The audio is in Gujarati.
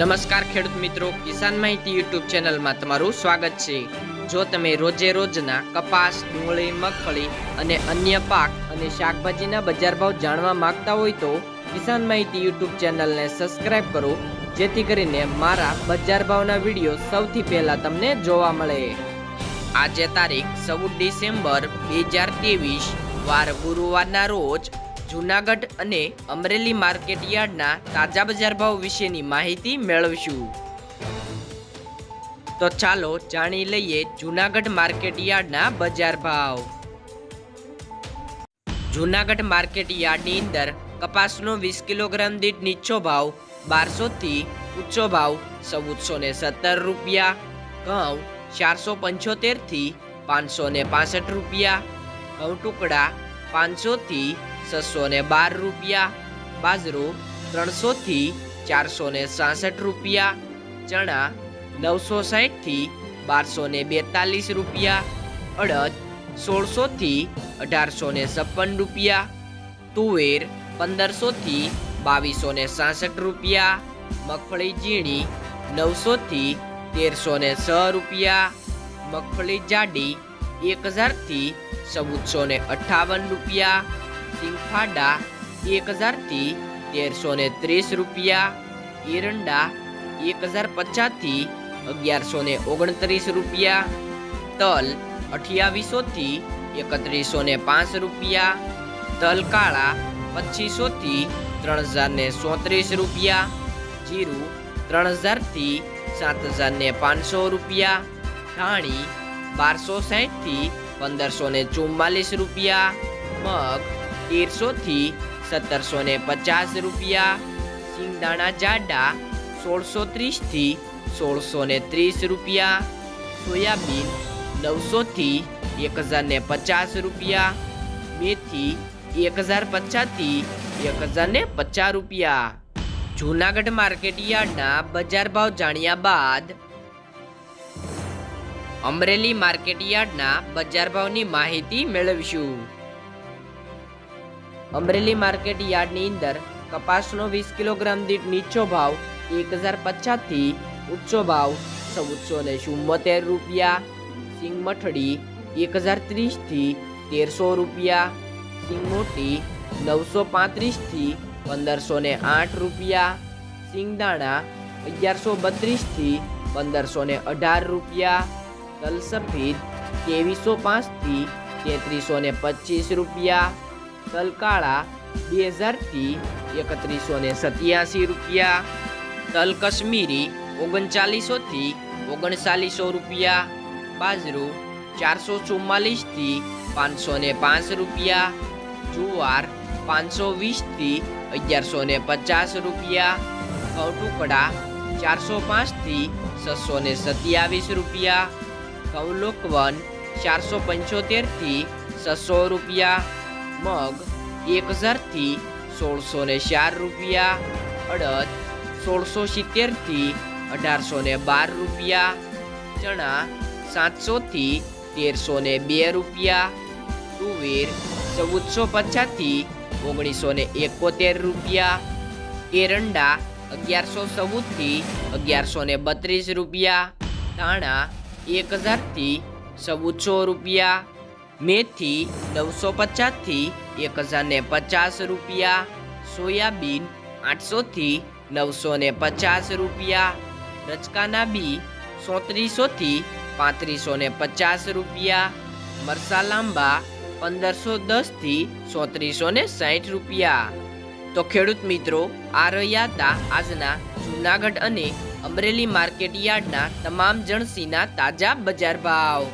નમસ્કાર ખેડૂત મિત્રો, કિસાન માહિતી યુટ્યુબ ચેનલમાં તમારું સ્વાગત છે. જો તમે રોજે રોજના કપાસ, ડુંગળી, મગફળી અને અન્ય પાક અને શાકભાજીના બજાર ભાવ જાણવા માંગતા હોય તો કિસાન માહિતી યુટ્યુબ ચેનલને સબસ્ક્રાઇબ કરો, જેથી કરીને મારા બજાર ભાવના વીડિયો સૌથી પહેલા તમને જોવા મળે. આજે તારીખ ચૌદ ડિસેમ્બર બે હજાર ત્રેવીસ, વાર ગુરુવારના રોજ જૂનાગઢ અને અમરેલી માર્કેટ યાર્ડના તાજા બજાર ભાવ વિશેની માહિતી મેળવશું. તો ચાલો જાણી લઈએ જૂનાગઢ માર્કેટ યાર્ડના બજાર ભાવ. જૂનાગઢ માર્કેટ યાર્ડની અંદર કપાસનો વીસ કિલોગ્રામ દીઠ નીચો ભાવ બારસોથી ઊંચો ભાવ ચૌદસો ને સત્તર રૂપિયા, ઘઉં ચારસો પંચોતેરથી પાંચસો ને પાસઠ રૂપિયા, ઘઉં ટુકડા પાંચસો થી છસો ને બાર રૂપિયા, બાજરો ત્રણસો થી ચારસો ને સાસઠ રૂપિયા, ચણા નવસો સાઠથી બારસો ને બેતાલીસ રૂપિયા, અડદ સોળસો થી અઢારસો ને છપ્પન રૂપિયા, તુવેર પંદરસો થી બાવીસો ને સાસઠ રૂપિયા, મગફળી ઝીણી નવસો થી તેરસો ને છ રૂપિયા, મગફળી જાડી એક હજારથી ચૌદસો ને અઠાવન રૂપિયા સિંગફાડા એક હજારથી તેરસો ને ત્રીસ રૂપિયા. એરંડા એક હજાર પચાસથી અગિયારસો ને ઓગણત્રીસ રૂપિયા. તલ અઠ્યાવીસોથી એકત્રીસો ને પાંચ રૂપિયા. તલ કાળા પચીસોથી ત્રણ હજાર ને સોત્રીસ રૂપિયા. જીરું ત્રણ હજારથી સાત હજાર ને પાંચસો રૂપિયા. ધાણી બારસો સાહીઠથી પંદરસો ને રૂપિયા. મગ તેરસો થી સત્તરસો ને પચાસ રૂપિયા, સિંગદાણા જાડા સોળસો ત્રીસથી સોળસો ને ત્રીસ રૂપિયા, સોયાબીન નવસો થી એક હજાર ને પચાસ રૂપિયા, મેથી એક હજાર પચાસથી એક હજાર ને પચાસ રૂપિયા. જૂનાગઢ માર્કેટ યાર્ડના બજાર ભાવ જાણ્યા બાદ અમરેલી માર્કેટ યાર્ડના બજાર ભાવની માહિતી મેળવીશું. અમરેલી માર્કેટ યાર્ડની અંદર કપાસનો વીસ કિલોગ્રામ દીઠ નીચો ભાવ, એક હજાર પચાસથી ઊંચો ભાવ, ચૌદસો ને ચુમ્મોતેર રૂપિયા. સિંગ મઠડી, એક હજાર ત્રીસથી તેરસો રૂપિયા. સિંગ મોટી, નવસો પાંત્રીસથી પંદરસો ને આઠ રૂપિયા. સિંગદાણા અગિયારસો બત્રીસથી પંદરસો ને અઢાર રૂપિયા. તલ ત્રેવીસો પાંચથી તેત્રીસો ને પચીસ રૂપિયા. તલ કાળા બે હજારથી એકત્રીસો ને સત્યાસી રૂપિયા. તલ કશ્મીરી ઓગણચાલીસોથી ઓગણચાલીસો રૂપિયા. બાજરો ચારસો ચુમ્માલીસથી પાંચસો ને પાંચ રૂપિયા. જુવાર પાંચસો વીસથી અગિયારસો ને પચાસ રૂપિયા. ઘઉં ટુકડા ચારસો પાંચથી છસો ને સત્યાવીસ રૂપિયા. ઘઉં લોકવન ચારસો પંચોતેરથી છસો રૂપિયા. મગ, એક હજારથી સોળસો ને ચાર રૂપિયા, અડદ સોળસો સિત્તેરથી અઢારસો ને બાર રૂપિયા, ચણા સાતસોથી તેરસો ને બે રૂપિયા, તુવેર ચૌદસો પચાસથી ઓગણીસો ને એકોતેર રૂપિયા, એરંડા અગિયારસો ચૌદથી અગિયારસો ને બત્રીસ રૂપિયા, ધાણા એક હજારથી ચૌદસો રૂપિયા મેથી નવસો પચાસથી એક હજારને પચાસ રૂપિયા, સોયાબીન આઠસોથી નવસો ને પચાસ રૂપિયા રચકાના બી સોત્રીસોથી પાંત્રીસો ને પચાસ રૂપિયા, મરસા લાંબા પંદરસો દસથી સોત્રીસો ને સાઠ રૂપિયા. તો ખેડૂત મિત્રો, આ રહ્યા હતા આજના જૂનાગઢ અને અમરેલી માર્કેટ યાર્ડના તમામ જણસીના તાજા બજાર ભાવ.